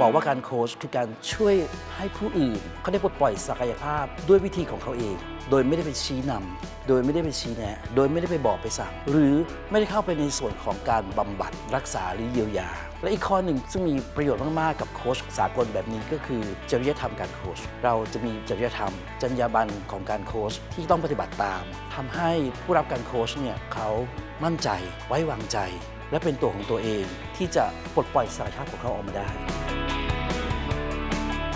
บอกว่าการโค้ชคือการช่วยให้ผู้อื่นเขาได้ปลดปล่อยศักยภาพด้วยวิธีของเขาเอง โดยไม่ได้ไปชี้นำโดยไม่ได้ไปชี้แนะ โดยไม่ได้ไปบอกไปสั่ง หรือไม่ได้เข้าไปในส่วนของการบำบัดรักษาหรือเยียวยา และอีกข้อหนึ่งซึ่งมีประโยชน์มากๆกับโค้ชสากลแบบนี้ก็คือจริยธรรมการโค้ชเราจะมีจริยธรรม จรรยาบรรณของการโค้ชที่ต้องปฏิบัติตามทำให้ผู้รับการโค้ชเนี่ยเขามั่นใจไว้วางใจ และเป็นตัวของตัวเองที่จะปลดปล่อยศักยภาพของเขาออกมาได้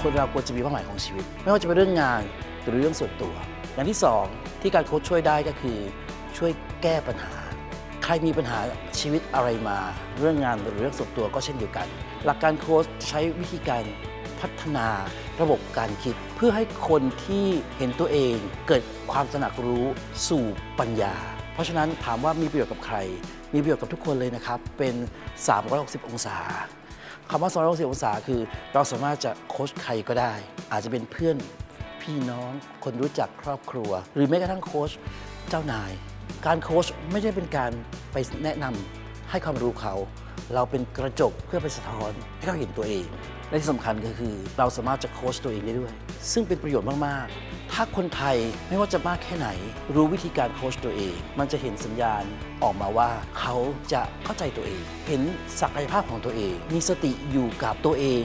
คนเราควรจะมีเป้าหมายของชีวิต ไม่ว่าจะเป็นเรื่องงานหรือเรื่องส่วนตัว อย่างที่สองที่การโค้ชช่วยได้ก็คือ ช่วยแก้ปัญหา ใครมีปัญหาชีวิตอะไรมา เรื่องงานหรือเรื่องส่วนตัวก็เช่นเดียวกัน หลักการโค้ชใช้วิธีการพัฒนาระบบการคิด เพื่อให้คนที่เห็นตัวเองเกิดความตระหนักรู้สู่ปัญญา เพราะฉะนั้นถามว่ามีประโยชน์กับใคร มีประโยชน์กับทุกคนเลยนะครับ เป็น 360 องศา คำว่า260องศาคือ เราสามารถจะโค้ชใครก็ได้ อาจจะเป็นเพื่อนพี่น้องคนรู้จักครอบครัว หรือแม้กระทั่งโค้ชเจ้านาย การโค้ชไม่ได้เป็นการไปแนะนำให้ความรู้เขา เราเป็นกระจกเพื่อไปสะท้อนให้เขาเห็นตัวเอง และที่สำคัญก็คือ เราสามารถจะโค้ชตัวเองได้ด้วย ซึ่งเป็นประโยชน์มากๆ ถ้าคนไทยไม่ว่าจะมากแค่ไหน รู้วิธีการโค้ชตัวเอง มันจะเห็นสัญญาณออกมาว่าเขาจะเข้าใจตัวเอง เห็นศักยภาพของตัวเอง มีสติอยู่กับตัวเอง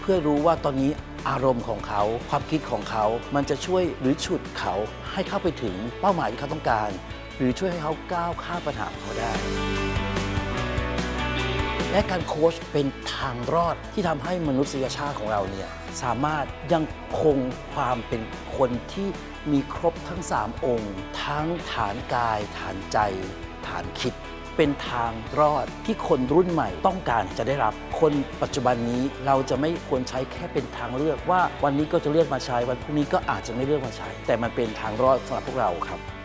เพื่อรู้ว่าตอนนี้อารมณ์ของเขา ความคิดของเขา มันจะช่วยหรือฉุดเขาให้เข้าไปถึงเป้าหมายที่เขาต้องการ หรือช่วยให้เขาก้าวข้ามปัญหาของเขาได้ และการโค้ชเป็นทางรอดที่ทำให้มนุษยชาติของเราเนี่ยสามารถยังคงความเป็นคนที่มีครบทั้ง 3 องค์ ทั้งฐานกาย ฐานใจ ฐานคิด เป็นทางรอดที่คนรุ่นใหม่ต้องการจะได้รับ คนปัจจุบันนี้เราจะไม่ควรใช้แค่เป็นทางเลือกว่าวันนี้ก็จะเลือกมาใช้วันพรุ่งนี้ก็อาจจะไม่เลือกมาใช้ แต่มันเป็นทางรอดสำหรับพวกเราครับ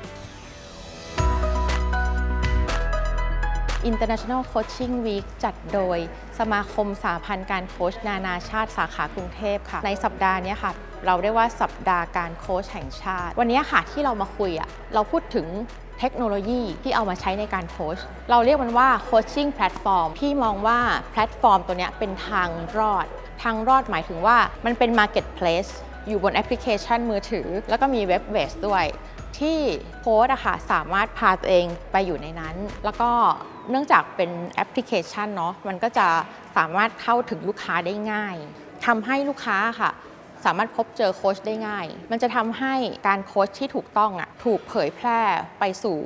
International Coaching Week จัดโดยสมาคมสาพันธ์การโค้ชนานาชาติสาขากรุงเทพค่ะ ในสัปดาห์นี้ค่ะเราเรียกว่าสัปดาห์การโค้ชแห่งชาติ วันนี้ค่ะที่เรามาคุยอะเราพูดถึงเทคโนโลยีที่เอามาใช้ในการโค้ช เราเรียกมันว่าโคชชิ่งแพลตฟอร์มพี่มองว่าแพลตฟอร์มตัวนี้เป็นทางรอด ทางรอดหมายถึงว่ามันเป็น Marketplace อยู่บนแอปพลิเคชันมือถือ แล้วก็มีเว็บเบสด้วย ที่โค้ดอะค่ะสามารถพาตัวเองไปอยู่ในนั้น แล้วก็เนื่องจากเป็นแอปพลิเคชันเนาะมันก็จะสามารถเข้าถึงลูกค้าได้ง่ายทำให้ลูกค้าค่ะสามารถพบเจอโค้ชได้ง่าย มันจะทำให้การโค้ชที่ถูกต้องอะถูกเผยแพร่ไปสู่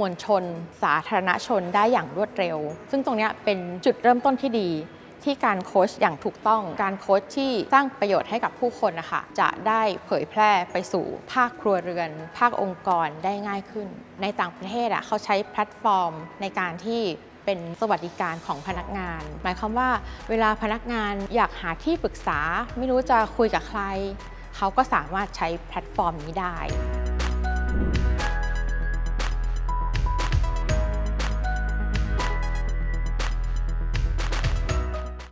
มวลชน สาธารณชนได้อย่างรวดเร็ว ซึ่งตรงนี้เป็นจุดเริ่มต้นที่ดี ที่การโค้ชอย่างถูกต้องการโค้ชที่สร้างประโยชน์ให้กับผู้คนนะคะจะได้เผยแพร่ไปสู่ภาคครัวเรือน ภาคองค์กรได้ง่ายขึ้น ในต่างประเทศอะเขาใช้แพลตฟอร์มในการที่เป็นสวัสดิการของพนักงาน หมายความว่าเวลาพนักงานอยากหาที่ปรึกษา ไม่รู้จะคุยกับใคร เขาก็สามารถใช้แพลตฟอร์มนี้ได้